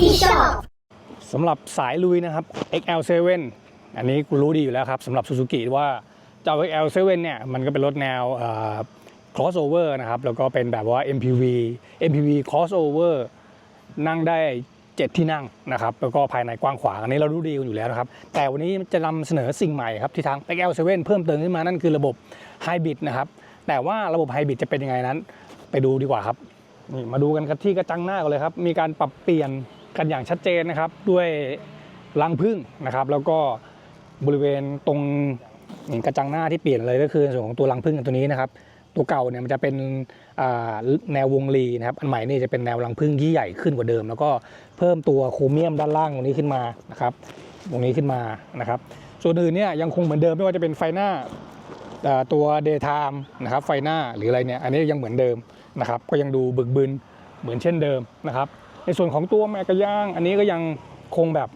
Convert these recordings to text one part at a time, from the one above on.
ที่ชอบสำหรับสายลุยนะครับ XL7 อันนี้กูรู้ดีอยู่แล้วครับสำหรับ Suzuki ว่าเจ้า XL7 เนี่ยมันก็เป็นรถแนวเอ่อ crossover นะครับ แล้วก็เป็นแบบว่า MPV MPV crossover นั่งได้ 7 ที่นั่งนะครับ แล้วก็ภายในกว้างขวางอันนี้เรารู้ดีกันอยู่แล้วนะครับ แต่วันนี้จะนำเสนอสิ่งใหม่ครับ ที่ทาง XL7 เพิ่มเติมขึ้นมานั่นคือระบบ Hybrid นะครับ แต่ว่าระบบ Hybrid จะเป็นยังไงนั้น ไปดูดีกว่าครับนี่มาดูกันกันที่กระจังหน้ากันเลยครับ มีการปรับเปลี่ยน กันอย่างชัดเจนนะครับด้วยรังพึ่งนะครับ แล้วก็บริเวณตรงกระจังหน้าที่เปลี่ยนเลยก็คือในส่วนของตัวรังพึ่งตัวนี้นะครับ ตัวเก่าเนี่ยมันจะเป็นแนววงรีนะครับอันใหม่นี่จะเป็นแนวรังพึ่งที่ใหญ่ขึ้นกว่าเดิม แล้วก็เพิ่มตัวโครเมียมด้านล่างตรงนี้ขึ้นมานะครับตรงนี้ขึ้นมานะครับ ส่วนอื่นเนี่ยยังคงเหมือนเดิมไม่ว่าจะเป็นไฟหน้าตัว daytime นะครับไฟหน้าหรืออะไรเนี่ยอันนี้ยังเหมือนเดิมนะครับ ก็ยังดูบึกบึนเหมือนเช่นเดิมนะครับ ในส่วนของตัวแมกกาย่าง อันนี้ก็ยังคงแบบ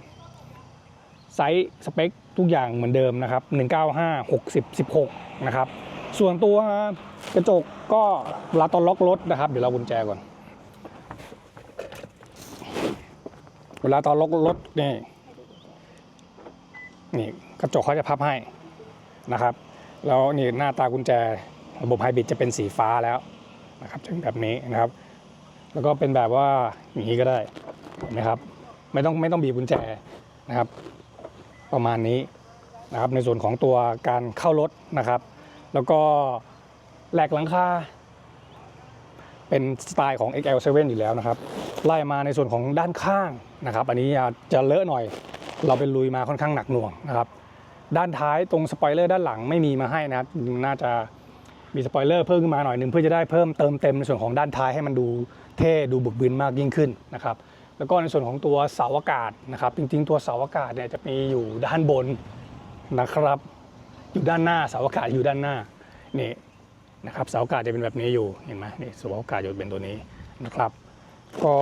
ไซส์สเปคทุกอย่างเหมือนเดิมนะครับ 195 60 16 นะครับ ส่วนตัวกระจกก็เวลาตอนล็อกรถนะครับ เดี๋ยวเรากุญแจก่อน เวลาตอนล็อกรถนี่นี่กระจกเขาจะพับให้นะครับ แล้วนี่หน้าตากุญแจระบบไฮบริดจะเป็นสีฟ้าแล้วนะครับจะเป็นแบบนี้นะครับ แล้วก็เป็นแบบว่าอย่างนี้ก็ได้เห็นไหมครับ ไม่ต้องไม่ต้องบีบกุญแจนะครับ ประมาณนี้นะครับ ในส่วนของตัวการเข้ารถนะครับ แล้วก็แหลกหลังคาเป็นสไตล์ของ XL7 อยู่แล้วนะครับ ไล่มาในส่วนของด้านข้างนะครับ อันนี้จะเลอะหน่อย เราเป็นลุยมาค่อนข้างหนักหน่วงนะครับ ด้านท้ายตรงสปอยเลอร์ด้านหลังไม่มีมาให้นะครับ น่าจะ มีสปอยเลอร์เพิ่มขึ้นมาหน่อยหนึ่งเพื่อจะได้เพิ่มเติมเต็มในส่วนของด้านท้ายให้มันดูเท่ดูบึกบึนมากยิ่งขึ้นนะครับแล้วก็ในส่วนของตัวเสาอากาศนะครับ จริง ๆ ตัวเสาอากาศเนี่ยจะมีอยู่ด้านบนนะครับ อยู่ด้านหน้าเสาอากาศอยู่ด้านหน้านี่นะครับเสาอากาศจะเป็นแบบนี้อยู่เห็นไหมนี่เสาอากาศจะเป็นตัวนี้นะครับ ก็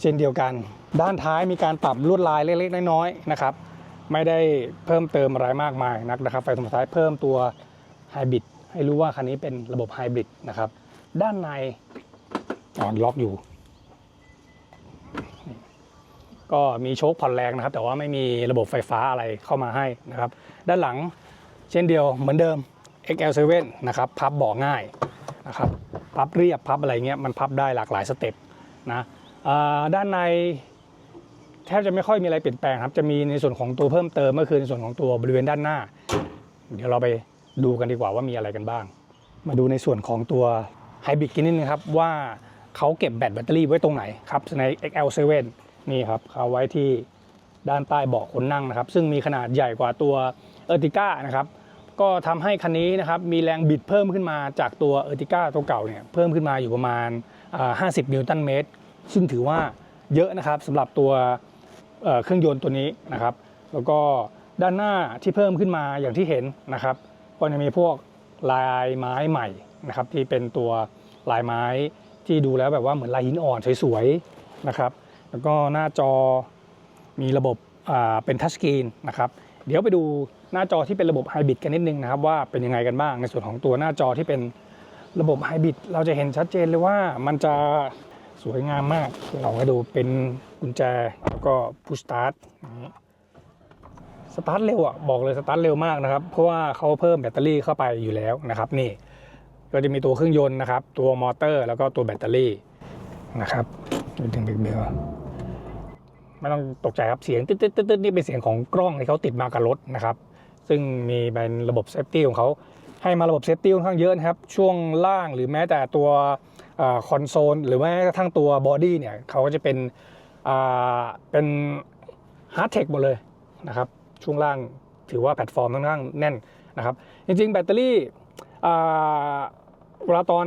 เช่นเดียวกัน ด้านท้ายมีการปรับลวดลายเล็กๆน้อยๆนะครับ ไม่ได้เพิ่มเติมอะไรมากมายนักนะครับไฟสุดท้ายเพิ่มตัวไฮบริด ให้รู้ว่าคันนี้เป็นระบบไฮบริดนะครับ ด้านในอ่อนล็อกอยู่ ก็มีโชคผ่อนแรงนะครับ แต่ว่าไม่มีระบบไฟฟ้าอะไรเข้ามาให้นะครับ ด้านหลังเช่นเดียวเหมือนเดิม XL7 นะครับ พับเบาะง่ายนะครับ พับเรียบพับอะไรเงี้ยมันพับได้หลากหลายสเต็ปนะด้านในแทบจะไม่ค่อยมีอะไรเปลี่ยนแปลงครับ จะมีในส่วนของตัวเพิ่มเติมก็คือในส่วนของตัวบริเวณด้านหน้า เดี๋ยวเราไป ดูกันดีกว่าว่ามีอะไรกันบ้าง มาดูในส่วนของตัวไฮบริดกันนิดนึงครับว่าเขาเก็บแบตแบตเตอรี่ไว้ตรงไหนครับใน XL7 นี่ครับเขาไว้ที่ด้านใต้เบาะคนนั่งนะครับ ซึ่งมีขนาดใหญ่กว่าตัวเออร์ติก้านะครับก็ทำให้คันนี้นะครับมีแรงบิดเพิ่มขึ้นมาจากตัวเออร์ติก้าตัวเก่าเนี่ยเพิ่มขึ้นมาอยู่ประมาณอ่า50 นิวตันเมตร ซึ่งถือว่าเยอะนะครับสำหรับตัวเครื่องยนต์ตัวนี้นะครับ แล้วก็ด้านหน้าที่เพิ่มขึ้นมาอย่างที่เห็นนะครับ ก็จะมีพวกลายไม้ใหม่นะครับที่เป็นตัวลายไม้ที่ดูแล้วแบบว่าเหมือนลายหินอ่อนสวยๆนะครับ แล้วก็หน้าจอมีระบบอ่าเป็นทัชสกรีนนะครับ เดี๋ยวไปดูหน้าจอที่เป็นระบบไฮบริดกันนิดนึงนะครับว่าเป็นยังไงกันบ้างในส่วนของตัวหน้าจอที่เป็นระบบไฮบริดเราจะเห็นชัดเจนเลยว่ามันจะสวยงามมาก เราให้ดูเป็นกุญแจแล้วก็พุชสตาร์ท สตาร์ทเร็วอะบอกเลยสตาร์ทเร็วมากนะครับเพราะว่าเขาเพิ่มแบตเตอรี่เข้าไปอยู่แล้วนะครับนี่ก็จะมีตัวเครื่องยนต์นะครับ ตัวมอเตอร์แล้วก็ตัวแบตเตอรี่นะครับถึงเบรกเบลไม่ต้องตกใจครับเสียงตึ๊ดตึ๊ดตึ๊ดตึ๊ดนี่เป็นเสียงของกล้องที่เขาติดมากับรถนะครับ ซึ่งมีเป็นระบบเซฟตี้ของเขาให้มาระบบเซฟตี้ค่อนข้างเยอะนะครับ ช่วงล่างหรือแม้แต่ตัวคอนโซลหรือแม้กระทั่งตัวบอดี้เนี่ยเขาก็จะเป็นอ่าเป็นฮาร์ดเทคหมดเลยนะครับ ช่วงล่างถือว่าแพลตฟอร์มค่อนข้างแน่นนะครับ จริงๆ แบตเตอรี่เวลาตอน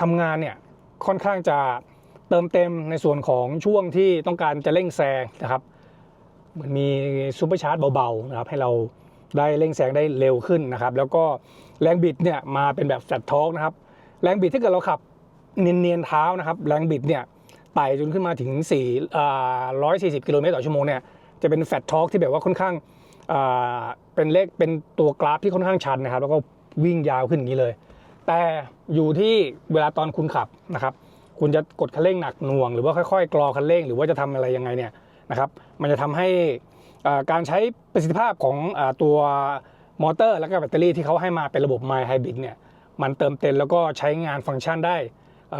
ทำงานเนี่ยค่อนข้างจะเติมเต็มในส่วนของช่วงที่ต้องการจะเร่งแซงนะครับเหมือนมีซูเปอร์ชาร์จเบาๆนะครับให้เราได้เร่งแซงได้เร็วขึ้นนะครับ แล้วก็แรงบิดเนี่ยมาเป็นแบบแฟลตทอกนะครับ แรงบิดถ้าเกิดเราขับเนียนๆเท้านะครับ แรงบิดเนี่ยไต่จนขึ้นมาถึง4อ่า140 กิโลเมตรต่อชั่วโมงเนี่ย จะเป็นแฟตทอกที่แบบว่าค่อนข้างเป็นเลขเป็นตัวกราฟที่ค่อนข้างชันนะครับ แล้วก็วิ่งยาวขึ้นอย่างนี้เลย แต่อยู่ที่เวลาตอนคุณขับนะครับคุณจะกดคันเร่งหนักหน่วงหรือว่าค่อยๆกรอคันเร่งหรือว่าจะทำอะไรยังไงเนี่ยนะครับมันจะทำให้การใช้ประสิทธิภาพของอตัวมอเตอร์ และก็แบตเตอรี่ที่เขาให้มาเป็นระบบ My Hybrid เนี่ยมันเติมเต็มแล้วก็ใช้งานฟังก์ชันได้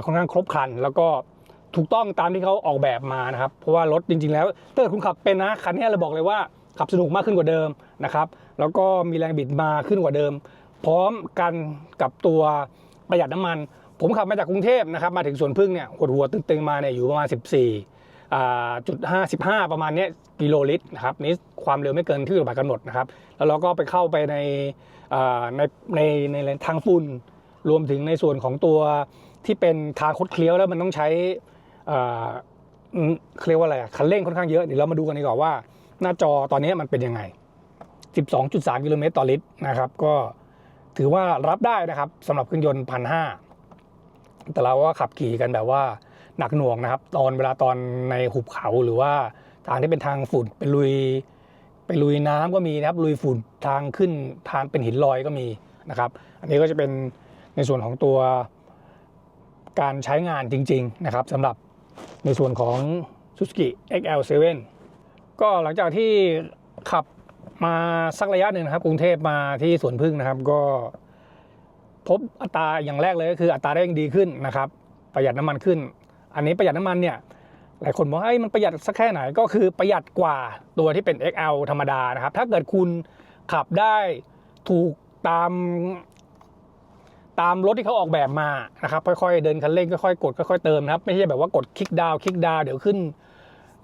ค่อนข้างครบครัน แล้วก็ ถูกต้องตามที่เขาออกแบบมานะครับ เพราะว่ารถจริง ๆ แล้วถ้าเกิดคุณขับเป็นนะคันนี้เราบอกเลยว่าขับสนุกมากขึ้นกว่าเดิมนะครับ แล้วก็มีแรงบิดมาขึ้นกว่าเดิม พร้อมกันกับตัวประหยัดน้ำมัน ผมขับมาจากกรุงเทพนะครับ มาถึงสวนพึ่งเนี่ยหัวหัวตึงๆมาเนี่ยอยู่ประมาณ 14จุดห้าสิบห้าประมาณนี้กิโลลิตรนะครับนี่ความเร็วไม่เกินที่กฎหมายกำหนดนะครับ แล้วเราก็ไปเข้าไปในในในในในทางฝุ่นรวมถึงในส่วนของตัวที่เป็นทางคดเคี้ยวแล้วมันต้องใช้ เขาเรียกว่าอะไรคันเร่งค่อนข้างเยอะเดี๋ยวเรามาดูกันดีกว่าว่า หน้าจอตอนนี้มันเป็นยังไง 12.3 กิโลเมตรต่อลิตรนะครับ ก็ถือว่ารับได้นะครับสำหรับเครื่องยนต์พันห้าแต่เราก็ขับขี่กันแบบว่าหนักหน่วงนะครับ ตอนเวลาตอนในหุบเขาหรือว่าทางที่เป็นทางฝุ่นไปลุยไปลุยน้ำก็มีนะครับลุยฝุ่นทางขึ้นทางเป็นหินลอยก็มีนะครับ อันนี้ก็จะเป็นในส่วนของตัวการใช้งานจริง ๆ นะครับสำหรับ ในส่วนของ Suzuki XL7 ก็หลังจากที่ขับมาสักระยะหนึ่งนะครับ กรุงเทพมาที่สวนพึ่งนะครับ ก็พบอัตราอย่างแรกเลยก็คืออัตราเร่งดีขึ้นนะครับ ประหยัดน้ำมันขึ้น อันนี้ประหยัดน้ำมันเนี่ยหลายคนบอกว่าเอ้ยมันประหยัดสักแค่ไหนก็คือประหยัดกว่าตัวที่เป็น XL ธรรมดานะครับ ถ้าเกิดคุณขับได้ถูกตาม ตามรถที่เขาออกแบบมานะครับค่อยๆเดินคันเร่งค่อยๆกดค่อยๆเติมนะครับไม่ใช่แบบว่ากดคลิกดาวคลิกดาวเดี๋ยวขึ้น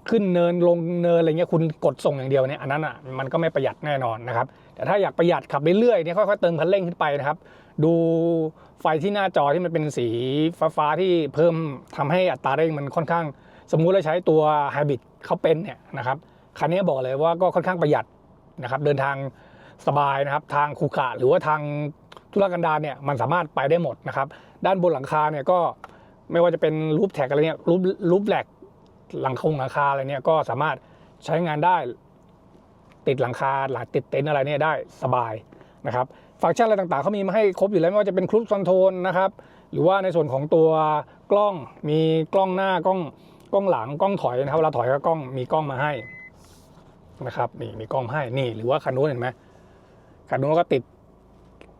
ขึ้นเนินลงเนินอะไรเงี้ยคุณกดส่งอย่างเดียวเนี่ยอันนั้นอะมันก็ไม่ประหยัดแน่นอนนะครับแต่ถ้าอยากประหยัดขับเรื่อยๆเนี่ยค่อยๆเติมคันเร่งขึ้นไปนะครับ ดูไฟที่หน้าจอที่มันเป็นสีฟ้าๆที่เพิ่มทำให้อัตราเร่งมันค่อนข้าง สมมุติเราใช้ตัวไฮบริดเขาเป็นเนี่ยนะครับคันนี้บอกเลยว่าก็ค่อนข้างประหยัดนะครับเดินทางสบายนะครับทางคูขะหรือว่าทาง ธุรกันดารเนี่ยมันสามารถไปได้หมดนะครับ ด้านบนหลังคาเนี่ยก็ไม่ว่าจะเป็นรูปแท็กอะไรเนี่ยรูปรูปแหลกหลังคงหลังคาอะไรเนี่ยก็สามารถใช้งานได้ติดหลังคาหลังติดเต็นท์อะไรเนี่ยได้สบายนะครับ ฟังก์ชันอะไรต่างๆเขามีมาให้ครบอยู่แล้วไม่ว่าจะเป็นครู i คอนโทรลนะครับ หรือว่าในส่วนของตัวกล้องมีกล้องหน้ากล้องกล้องหลังกล้องถอยนะครับเวลาถอยก็กล้องมีกล้องมาให้นะครับนี่มีกล้องให้นี่หรือว่าคันนู้นเห็นไหมคันนู้นก็ติด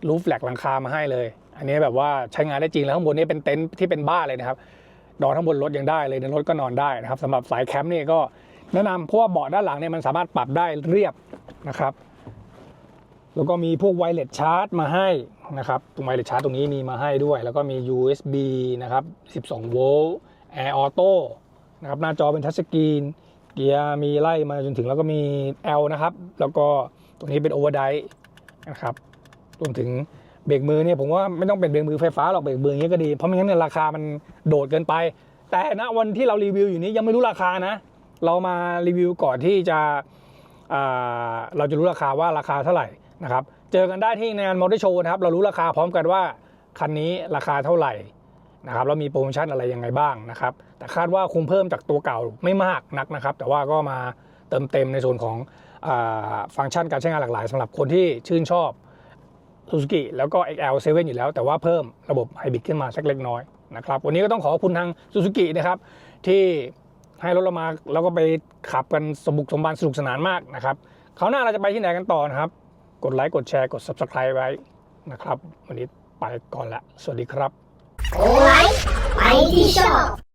รูฟแฟลกหลังคามาให้เลย อันนี้แบบว่าใช้งานได้จริงแล้วข้างบนนี้เป็นเต็นท์ที่เป็นบ้านเลยนะครับนอนข้างบนรถยังได้เลยในรถก็นอนได้นะครับสำหรับสายแคมป์นี่ก็แนะนำเพราะว่าเบาะด้านหลังเนี่ยมันสามารถปรับได้เรียบนะครับ แล้วก็มีพวกไวเลสชาร์จมาให้นะครับตรงไวเลสชาร์จตรงนี้มีมาให้ด้วย แล้วก็มี USB นะครับ 12 โวลต์ Air Auto นะครับหน้าจอเป็นทัชสกรีนเกียร์มีไล่มาจนถึงแล้วก็มี L นะครับ แล้วก็ตัวนี้เป็นโอเวอร์ไดนะครับ รวมถึงเบรกมือเนี่ยผมว่าไม่ต้องเป็นเบรกมือไฟฟ้าหรอกเบรกมืออย่างเงี้ยก็ดี เพราะไม่งั้นเนี่ยราคามันโดดเกินไป แต่ณวันที่เรารีวิวอยู่นี้ยังไม่รู้ราคานะ เรามารีวิวก่อนที่จะเราจะรู้ราคาว่าราคาเท่าไหร่นะครับ เจอกันได้ที่งานมอเตอร์โชว์นะครับ เรารู้ราคาพร้อมกันว่าคันนี้ราคาเท่าไหร่นะครับแล้วมีโปรโมชั่นอะไรยังไงบ้างนะครับ แต่คาดว่าคงเพิ่มจากตัวเก่าไม่มากนักนะครับ แต่ว่าก็มาเติมเต็มในส่วนของอฟังก์ชันการใช้งานหลากหลายสำหรับคนที่ชื่นชอบ Suzuki แล้วก็ XL7 อยู่แล้ว แต่ว่าเพิ่มระบบไฮบริดขึ้นมาสักเล็กน้อยนะครับวันนี้ก็ต้องขอขอบคุณทาง Suzuki นะครับที่ให้รถเรามาแล้วก็ไปขับกันสมบุกสมบันสนุกสนานมากนะครับคราวหน้าเราจะไปที่ไหนกันต่อนะครับ กดไลค์กดแชร์กด Subscribe ไว้นะครับ วันนี้ไปก่อนละ สวัสดีครับโกไลฟ์ไปที่ชอบ